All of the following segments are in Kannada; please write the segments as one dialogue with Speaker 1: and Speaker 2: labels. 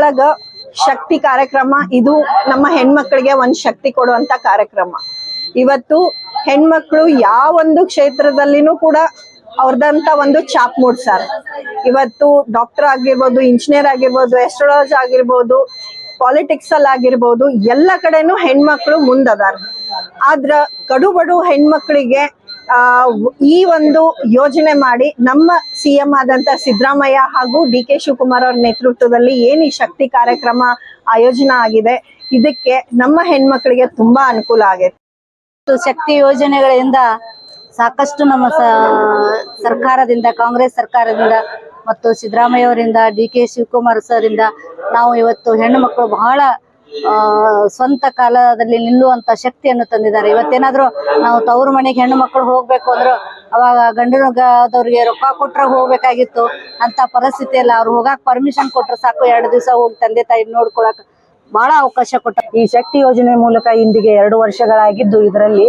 Speaker 1: ಒಳಗ ಶಕ್ತಿ ಕಾರ್ಯಕ್ರಮ, ಇದು ನಮ್ಮ ಹೆಣ್ಮಕ್ಳಿಗೆ ಒಂದ್ ಶಕ್ತಿ ಕೊಡುವಂತ ಕಾರ್ಯಕ್ರಮ. ಇವತ್ತು ಹೆಣ್ಮಕ್ಳು ಯಾವೊಂದು ಕ್ಷೇತ್ರದಲ್ಲಿನೂ ಕೂಡ ಅವ್ರದಂತ ಒಂದು ಚಾಪ್ ಮೂಡ್ಸಾರ ಇವತ್ತು ಡಾಕ್ಟರ್ ಆಗಿರ್ಬೋದು, ಇಂಜಿನಿಯರ್ ಆಗಿರ್ಬೋದು ಎಸ್ಟ್ರಾಲಜಿ ಆಗಿರ್ಬೋದು ಪಾಲಿಟಿಕ್ಸ್ ಅಲ್ಲಿ ಆಗಿರ್ಬೋದು, ಎಲ್ಲ ಕಡೆನೂ ಹೆಣ್ಮಕ್ಳು ಮುಂದದಾರ ಆದ್ರ ಕಡುಬಡು ಹೆಣ್ಮಕ್ಳಿಗೆ ಈ ಒಂದು ಯೋಜನೆ ಮಾಡಿ ನಮ್ಮ ಸಿಎಂ ಆದಂತ ಸಿದ್ದರಾಮಯ್ಯ ಹಾಗೂ ಡಿ ಕೆ ಶಿವಕುಮಾರ್ ಅವರ ನೇತೃತ್ವದಲ್ಲಿ ಏನ್ ಈ ಶಕ್ತಿ ಕಾರ್ಯಕ್ರಮ ಆಯೋಜನೆ ಆಗಿದೆ, ಇದಕ್ಕೆ ನಮ್ಮ ಹೆಣ್ಮಕ್ಳಿಗೆ ತುಂಬಾ ಅನುಕೂಲ ಆಗೈತೆ
Speaker 2: ಶಕ್ತಿ ಯೋಜನೆಗಳಿಂದ ಸಾಕಷ್ಟು ನಮ್ಮ ಸರ್ಕಾರದಿಂದ, ಕಾಂಗ್ರೆಸ್ ಸರ್ಕಾರದಿಂದ ಮತ್ತು ಸಿದ್ದರಾಮಯ್ಯ ಅವರಿಂದ, ಡಿ ಕೆ ಶಿವಕುಮಾರ್ ಸರ್ ಇಂದ ನಾವು ಇವತ್ತು ಹೆಣ್ಣು ಮಕ್ಕಳು ಬಹಳ ಸ್ವಂತ ಕಾಲದಲ್ಲಿ ನಿಲ್ಲುವಂತ ಶಕ್ತಿಯನ್ನು ತಂದಿದ್ದಾರೆ. ಇವತ್ತೇನಾದ್ರೂ ನಾವು ತವರು ಮನೆಗೆ ಹೆಣ್ಣು ಮಕ್ಕಳು ಹೋಗ್ಬೇಕು ಅಂದ್ರೆ, ಅವಾಗ ಗಂಡನದವ್ರಿಗೆ ರೊಕ್ಕ ಕೊಟ್ರೆ ಹೋಗ್ಬೇಕಾಗಿತ್ತು. ಅಂತ ಪರಿಸ್ಥಿತಿ ಎಲ್ಲ ಅವ್ರು ಹೋಗಾಕ್ ಪರ್ಮಿಷನ್ ಕೊಟ್ರೆ ಸಾಕು, ಎರಡು ದಿವಸ ಹೋಗಿ ತಂದೆ ತಾಯಿ ನೋಡ್ಕೊಳಕ್ ಬಹಳ ಅವಕಾಶ ಕೊಟ್ಟ
Speaker 3: ಈ ಶಕ್ತಿ ಯೋಜನೆ ಮೂಲಕ ಇಂದಿಗೆ ಎರಡು ವರ್ಷಗಳಾಗಿದ್ದು, ಇದರಲ್ಲಿ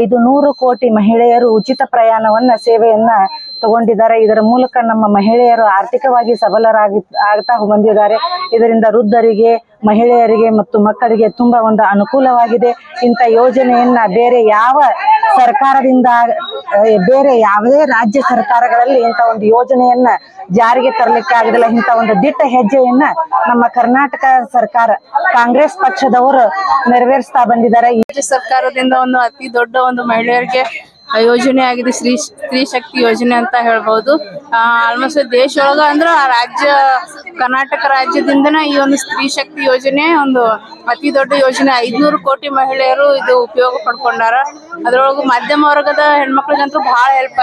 Speaker 3: ಐದು ನೂರು ಕೋಟಿ ಮಹಿಳೆಯರು ಉಚಿತ ಪ್ರಯಾಣವನ್ನ ಸೇವೆಯನ್ನ ತಗೊಂಡಿದ್ದಾರೆ. ಇದರ ಮೂಲಕ ನಮ್ಮ ಮಹಿಳೆಯರು ಆರ್ಥಿಕವಾಗಿ ಸಬಲರಾಗಿ ಆಗ್ತಾ ಬಂದಿದ್ದಾರೆ. ಇದರಿಂದ ವೃದ್ಧರಿಗೆ, ಮಹಿಳೆಯರಿಗೆ ಮತ್ತು ಮಕ್ಕಳಿಗೆ ತುಂಬಾ ಒಂದು ಅನುಕೂಲವಾಗಿದೆ. ಇಂಥ ಯೋಜನೆಯನ್ನ ಬೇರೆ ಯಾವ ಸರ್ಕಾರದಿಂದ, ಬೇರೆ ಯಾವುದೇ ರಾಜ್ಯ ಸರ್ಕಾರಗಳಲ್ಲಿ ಇಂಥ ಒಂದು ಯೋಜನೆಯನ್ನ ಜಾರಿಗೆ ತರಲಿಕ್ಕೆ ಆಗುದಿಲ್ಲ. ಇಂಥ ಒಂದು ದಿಟ್ಟ ಹೆಜ್ಜೆಯನ್ನ ನಮ್ಮ ಕರ್ನಾಟಕ ಸರ್ಕಾರ, ಕಾಂಗ್ರೆಸ್ ಪಕ್ಷದವರು ನೆರವೇರಿಸ್ತಾ ಬಂದಿದ್ದಾರೆ.
Speaker 4: ಸರ್ಕಾರದಿಂದ ಒಂದು ಅತಿ ದೊಡ್ಡ ಒಂದು ಮಹಿಳೆಯರಿಗೆ ಯೋಜನೆ ಆಗಿದೆ, ಸ್ತ್ರೀ ಸ್ತ್ರೀ ಶಕ್ತಿ ಯೋಜನೆ ಅಂತ ಹೇಳ್ಬಹುದು ಆಲ್ಮೋಸ್ಟ್ ದೇಶ ಒಳಗ ಅಂದ್ರ ರಾಜ್ಯ, ಕರ್ನಾಟಕ ರಾಜ್ಯದಿಂದನ ಈ ಒಂದು ಸ್ತ್ರೀ ಶಕ್ತಿ ಯೋಜನೆ ಒಂದು ಅತಿ ದೊಡ್ಡ ಯೋಜನೆ. ಐದ್ನೂರು ಕೋಟಿ ಮಹಿಳೆಯರು ಇದು ಉಪಯೋಗ ಪಡ್ಕೊಂಡಾರ. ಅದ್ರೊಳಗು ಮಧ್ಯಮ ವರ್ಗದ ಹೆಣ್ಮಕ್ಳಿಗಂತೂ ಬಹಳ ಹೆಲ್ಪ್